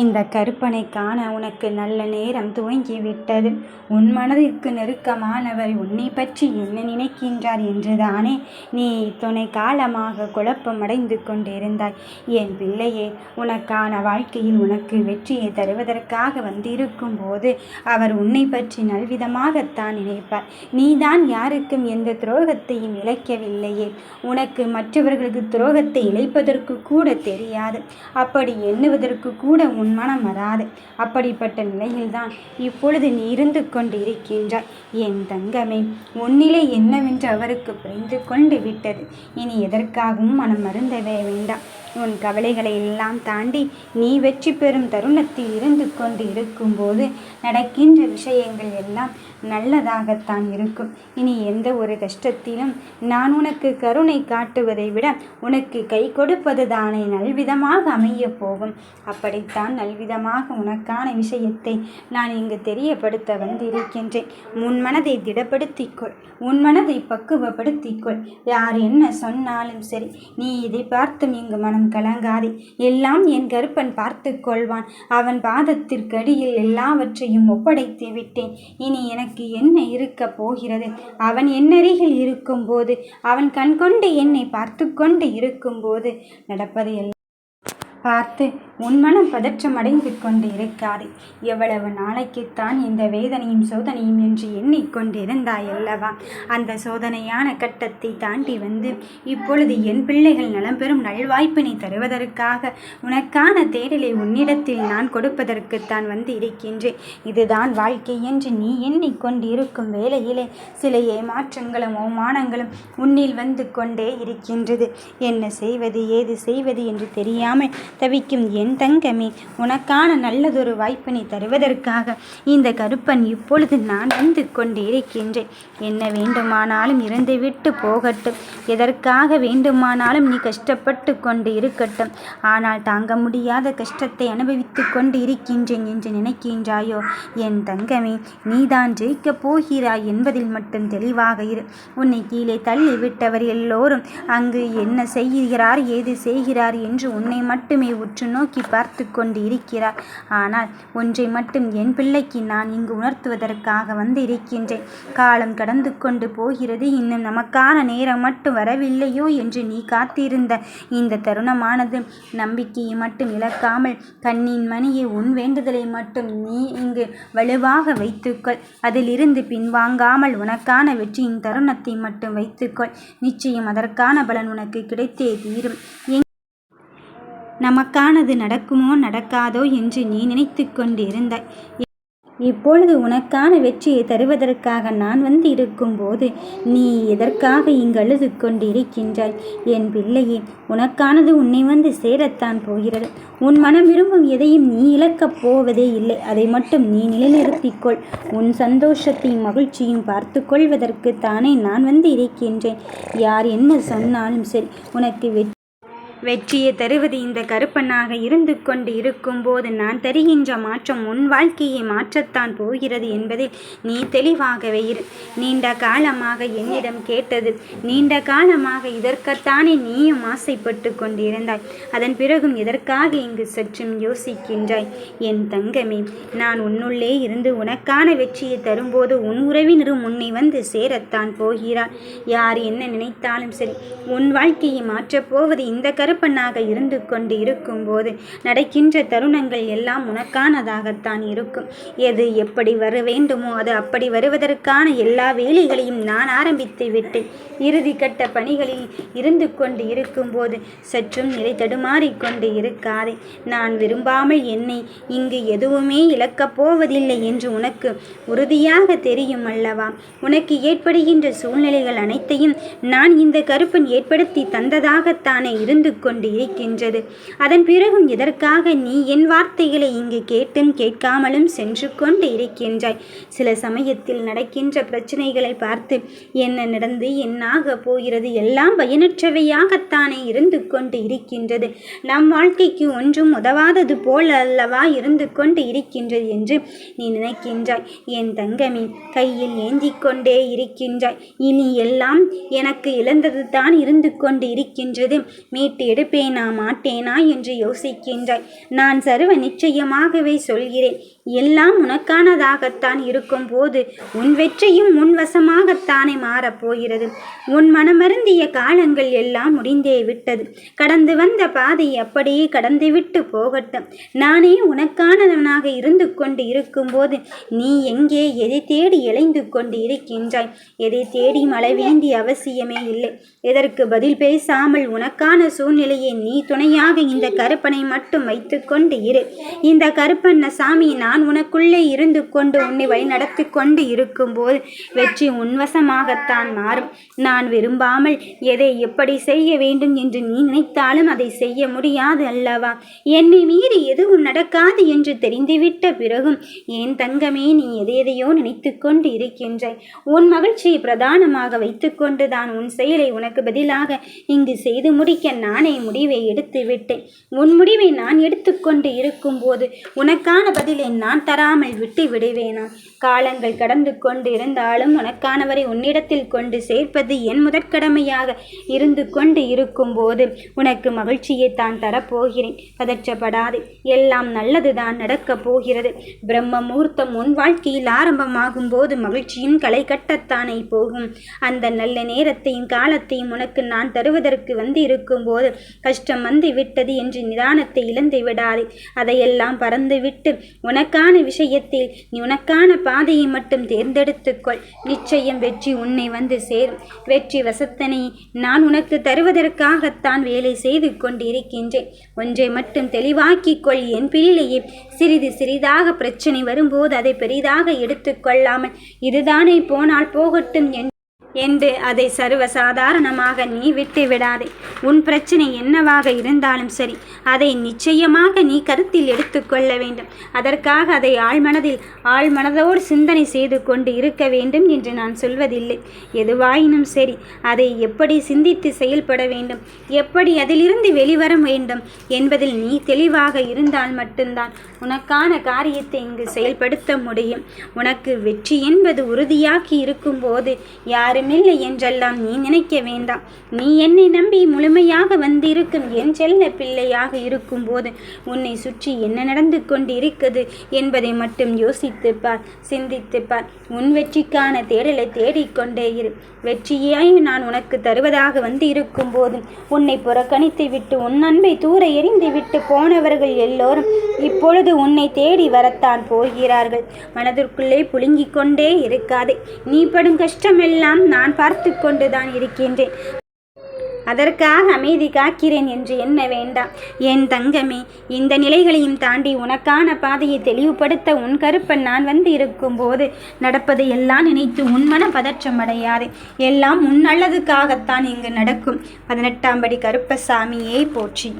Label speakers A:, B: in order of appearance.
A: இந்த கற்பனை காண உனக்கு நல்ல நேரம் துவங்கிவிட்டது. உன் மனதிற்கு நெருக்கமானவர் உன்னை பற்றி என்ன நினைக்கின்றார் என்றுதானே நீ இத்துணை காலமாக குழப்பமடைந்து கொண்டிருந்தாய். என் பிள்ளையே உனக்கான வாழ்க்கையில் உனக்கு வெற்றியை தருவதற்காக வந்திருக்கும்போது அவர் உன்னை பற்றி நல்விதமாகத்தான் நினைப்பார். நீதான் யாருக்கும் எந்த துரோகத்தையும் இழைக்கவில்லையே. உனக்கு மற்றவர்களுக்கு துரோகத்தை இழைப்பதற்கு கூட தெரியாது. அப்படி எண்ணுவதற்கு கூட உன் மனம் வராது. அப்படிப்பட்ட நிலையில்தான் இப்பொழுது நீ இருந்து கொண்டிருக்கின்றாய். என் தங்கமே உன்னிலே என்னவென்று அவருக்குப் புரிந்து கொண்டு விட்டது. இனி எதற்காகவும் மனம் மருந்தவே வேண்டாம். உன் கவலைகளை எல்லாம் தாண்டி நீ வெற்றி பெறும் தருணத்தில் இருந்து கொண்டு இருக்கும்போது நடக்கின்ற விஷயங்கள் எல்லாம் நல்லதாகத்தான் இருக்கும். இனி எந்த ஒரு கஷ்டத்திலும் நான் உனக்கு கருணை காட்டுவதை விட உனக்கு கை கொடுப்பது தானே நல்விதமாக அமையப் போகும். அப்படித்தான் நல்விதமாக உனக்கான விஷயத்தை நான் இங்கு தெரியப்படுத்த வந்திருக்கின்றேன். உன் மனதை திடப்படுத்திக்கொள் உன் மனதை பக்குவப்படுத்திக்கொள் யார் என்ன சொன்னாலும் சரி நீ இதை பார்த்தும் இங்கு மனம் கலங்காதே. எல்லாம் என் கருப்பன் பார்த்து கொள்வான். அவன் பாதத்திற்கடியில் எல்லாவற்றையும் ஒப்படைத்து விட்டேன். இனி எனக்கு என்ன இருக்கப் போகிறது? அவன் என்னருகில் இருக்கும்போது அவன் கண்கொண்டு என்னை பார்த்து கொண்டு இருக்கும்போது நடப்பது எல்லாம் பார்த்து உன் மனம் பதற்றமடைந்து கொண்டு இருக்காது எவ்வளவு நாளைக்குத்தான் இந்த வேதனையும் சோதனையும் என்று எண்ணிக் கொண்டிருந்தாயல்லவா? அந்த சோதனையான கட்டத்தை தாண்டி வந்து இப்பொழுது என் பிள்ளைகள் நலம் பெறும் நல்வாய்ப்பினை தருவதற்காக உனக்கான தேடலை உன்னிடத்தில் நான் கொடுப்பதற்குத்தான் வந்து இருக்கின்றேன். இதுதான் வாழ்க்கை என்று நீ எண்ணிக்கொண்டிருக்கும் வேளையிலே சில ஏமாற்றங்களும் அவமானங்களும் உன்னில் வந்து கொண்டே இருக்கின்றது. என்ன செய்வது ஏது செய்வது என்று தெரியாமல் தவிக்கும் என் தங்கமே உனக்கான நல்லதொரு வாய்ப்பினை தருவதற்காக இந்த கருப்பன் இப்பொழுது நான் வந்து கொண்டிருக்கின்றேன். என்ன வேண்டுமானாலும் இருந்துவிட்டு போகட்டும். எதற்காக வேண்டுமானாலும் நீ கஷ்டப்பட்டு கொண்டு இருக்கட்டும். ஆனால் தாங்க முடியாத கஷ்டத்தை அனுபவித்து கொண்டு இருக்கின்றேன் என்று நினைக்கின்றாயோ? என் தங்கமே நீதான் ஜெயிக்கப் போகிறாய் என்பதில் மட்டும் தெளிவாக இரு. உன்னை கீழே தள்ளிவிட்டவர் எல்லோரும் அங்கு என்ன செய்கிறார் ஏது செய்கிறார் என்று உன்னை மட்டும் மட்டுமே உற்று நோக்கி பார்த்து கொண்டு இருக்கிறார். ஆனால் ஒன்றை மட்டும் என் பிள்ளைக்கு நான் இங்கு உணர்த்துவதற்காக வந்து இருக்கின்றேன் காலம் கடந்து கொண்டு போகிறது. இன்னும் நமக்கான நேரம் மட்டும் வரவில்லையோ என்று நீ காத்திருந்த இந்த தருணமானது நம்பிக்கையை மட்டும் இழக்காமல் கண்ணின் மணியை உன் வேண்டுதலை மட்டும் நீ இங்கு வலுவாக வைத்துக்கொள். அதிலிருந்து பின்வாங்காமல் உனக்கான வெற்றியின் தருணத்தை மட்டும் வைத்துக்கொள். நிச்சயம் அதற்கான பலன் உனக்கு கிடைத்தே தீரும். நமக்கானது நடக்குமோ நடக்காதோ என்று நீ நினைத்து கொண்டிருந்தாய். இப்பொழுது உனக்கான வெற்றியை தருவதற்காக நான் வந்து இருக்கும்போது நீ எதற்காக இங்கு அழுது கொண்டிருக்கின்றாய்? என் பிள்ளையே உனக்கானது உன்னை வந்து சேரத்தான் போகிறது. உன் மனம் விரும்பும் எதையும் நீ இழக்கப் போவதே இல்லை. அதை மட்டும் நீ நிலைநிறுத்திக்கொள் உன் சந்தோஷத்தையும் மகிழ்ச்சியும் பார்த்துக் கொள்வதற்குத்தானே நான் வந்து இருக்கின்றேன். யார் என்ன சொன்னாலும் சரி உனக்கு வெற்றி வெற்றியைத் தருவது இந்த கருப்பனாக இருந்து கொண்டு இருக்கும்போது நான் தருகின்ற மாற்றம் உன் வாழ்க்கையை மாற்றத்தான் போகிறது என்பதில் நீ தெளிவாகவே இரு. நீண்ட காலமாக என்னிடம் கேட்டது நீண்ட காலமாக இதற்குத்தானே நீயும் ஆசைப்பட்டுக் கொண்டிருந்தாய். அதன் பிறகும் எதற்காக இங்கு சற்றும் யோசிக்கின்றாய்? என் தங்கமே நான் உன்னுள்ளே இருந்து உனக்கான வெற்றியை தரும்போது உன் உறவினரும் உன்னை வந்து சேரத்தான் போகிறார். யார் என்ன நினைத்தாலும் சரி உன் வாழ்க்கையை மாற்றப் போவது இந்த கருப்பனாக இருந்து கொண்டு இருக்கும்போது நடக்கின்ற தருணங்கள் எல்லாம் உனக்கானதாகத்தான் இருக்கும். எது எப்படி வர வேண்டுமோ அது அப்படி வருவதற்கான எல்லா வேலைகளையும் நான் ஆரம்பித்து விட்டேன். இறுதி கட்ட பணிகளில் இருந்து கொண்டு இருக்கும்போது சற்றும் நிலை தடுமாறிக்கொண்டு இருக்காதே. நான் விரும்பாமல் என்னை இங்கு எதுவுமே இழக்கப் போவதில்லை என்று உனக்கு உறுதியாக தெரியும் அல்லவா? உனக்கு ஏற்படுகின்ற சூழ்நிலைகள் அனைத்தையும் நான் இந்த கருப்பன் ஏற்படுத்தி தந்ததாகத்தானே இருந்து கொண்டு இருக்கின்றது. அதன் பிறகும் எதற்காக நீ என் வார்த்தைகளை இங்கு கேட்டும் கேட்காமலும் சென்று கொண்டு இருக்கின்றாய்? சில சமயத்தில் நடக்கின்ற பிரச்சனைகளை பார்த்து என்ன நடந்து என்னாக போகிறது எல்லாம் பயனற்றவையாகத்தானே இருந்து கொண்டு இருக்கின்றது. நம் வாழ்க்கைக்கு ஒன்றும் உதவாதது போல் அல்லவா இருந்து கொண்டு இருக்கின்றது என்று நீ நினைக்கின்றாய். என் தங்கமே கையில் ஏந்திக் கொண்டே இருக்கின்றாய். இனி எல்லாம் எனக்கு இழந்ததுதான் இருந்து கொண்டு இருக்கின்றது. மீட்டு எடுப்பேனா மாட்டேனா என்று யோசிக்கின்றாய் நான் சர்வ நிச்சயமாகவே சொல்கிறேன். எல்லாம் உனக்கானதாகத்தான் இருக்கும்போது உன் வெற்றியும் உன் வசமாகத்தானே மாறப்போகிறது உன் மனமருந்திய காலங்கள் எல்லாம் முடிந்தே விட்டது. கடந்து வந்த பாதை அப்படியே கடந்துவிட்டு போகட்டும். நானே உனக்கானவனாக இருந்து கொண்டு இருக்கும்போது நீ எங்கே எதை தேடி இழைந்து கொண்டு இருக்கின்றாய்? எதை தேடி மழை வேண்டிய அவசியமே இல்லை. எதற்கு பதில் பேசாமல் உனக்கான சூழ்நிலையை நீ துணையாக இந்த கருப்பனை மட்டும் வைத்துக்கொண்டு இரு. இந்த கருப்பண்ண சாமி நான் உனக்குள்ளே இருந்து கொண்டு உன்னை வழிநடத்தி கொண்டு இருக்கும்போது வெற்றி உன்வசமாகத்தான் மாறும். நான் விரும்பாமல் எதை எப்படி செய்ய வேண்டும் என்று நீ நினைத்தாலும் அதை செய்ய முடியாது அல்லவா? என்னை மீறி எதுவும் நடக்காது என்று தெரிந்துவிட்ட பிறகும் ஏன் தங்கமே நீ எதையெதையோ நினைத்து கொண்டு இருக்கின்றாய்? உன் மகிழ்ச்சியை பிரதானமாக வைத்துக்கொண்டு தான் உன் செயலை உனக்கு பதிலாக இங்கு செய்து முடிக்க நானே முடிவை எடுத்து விட்டேன் உன் முடிவை நான் எடுத்துக்கொண்டு இருக்கும்போது உனக்கான பதிலை நான் தராமல் விட்டு விடுவேனா? காலங்கள் கடந்து கொண்டு இருந்தாலும் உனக்கானவரை உன்னிடத்தில் கொண்டு சேர்ப்பது என் முதற்கடமையாக இருந்து கொண்டு இருக்கும்போது உனக்கு மகிழ்ச்சியை தான் தரப்போகிறேன். பதற்றப்படாது. எல்லாம் நல்லதுதான் நடக்கப் போகிறது. பிரம்ம முகூர்த்தம் உன் வாழ்க்கையில் ஆரம்பமாகும் போது மகிழ்ச்சியின் களை கட்டத்தானே போகும். அந்த நல்ல நேரத்தையும் காலத்தையும் உனக்கு நான் தருவதற்கு வந்து இருக்கும்போது கஷ்டம் வந்து விட்டது என்று நிதானத்தை இழந்து விடாதே. அதையெல்லாம் பறந்து விட்டு உனக்கான விஷயத்தில் நீ உனக்கான பாதையை மட்டும் தேர்ந்தெடுத்துக்கொள். நிச்சயம் வெற்றி உன்னை வந்து சேரும். வெற்றி வசத்தனை நான் உனக்கு தருவதற்காகத்தான் வேலை செய்து கொண்டிருக்கின்றேன். ஒன்றை மட்டும் தெளிவாக்கிக் கொள் என் பிள்ளையே. சிறிது சிறிதாக பிரச்சனை வரும்போது அதை பெரிதாக எடுத்துக்கொள்ளாமல் இதுதானே போனால் போகட்டும் என்று என்று அதை சர்வசாதாரணமாக நீ விட்டு விடாதே. உன் பிரச்சனை என்னவாக இருந்தாலும் சரி அதை நிச்சயமாக நீ கருத்தில் எடுத்துக்கொள்ள வேண்டும். அதற்காக அதை ஆழ்மனதில் ஆழ்மனதோடு சிந்தனை செய்து கொண்டு இருக்க வேண்டும் என்று நான் சொல்வதில்லை. எதுவாயினும் சரி அதை எப்படி சிந்தித்து செயல்பட வேண்டும்? எப்படி அதிலிருந்து வெளிவர வேண்டும்? என்பதில் நீ தெளிவாக இருந்தால் மட்டும்தான் உனக்கான காரியத்தை இங்கு செயல்படுத்த முடியும். உனக்கு வெற்றி என்பது உறுதியாகி இருக்கும்போது யாருமில்லை என்றெல்லாம் நீ நினைக்க வேண்டாம். நீ என்னை நம்பி முழுமையாக வந்திருக்கும் என் செல்ல பிள்ளையாக இருக்கும்போது உன்னை சுற்றி என்ன நடந்து கொண்டு இருக்குது என்பதை மட்டும் யோசித்துப்பார் சிந்தித்துப்பார் உன் வெற்றிக்கான தேடலை தேடிக்கொண்டே இரு. வெற்றியாய் நான் உனக்கு தருவதாக வந்து இருக்கும்போது உன்னை புறக்கணித்து விட்டு உன் அன்பை தூர எறிந்து விட்டு போனவர்கள் எல்லோரும் இப்பொழுது உன்னை தேடி வரத்தான் போகிறார்கள். மனதிற்குள்ளே புழுங்கிக் கொண்டே இருக்காதே. நீ படும் கஷ்டமெல்லாம் நான் பார்த்து கொண்டுதான் இருக்கின்றேன். அதற்காக அமைதி காக்கிறேன் என்று எண்ண வேண்டாம். என் தங்கமே இந்த நிலைகளையும் தாண்டி உனக்கான பாதையை தெளிவுபடுத்த உன் கருப்பன் நான் வந்து இருக்கும்போது நடப்பதை எல்லாம் நினைத்து உன் மன பதற்றம் அடையாது. எல்லாம் உன் நல்லதுக்காகத்தான் இங்கு நடக்கும். பதினெட்டாம் படி கருப்பசாமியை போற்றி.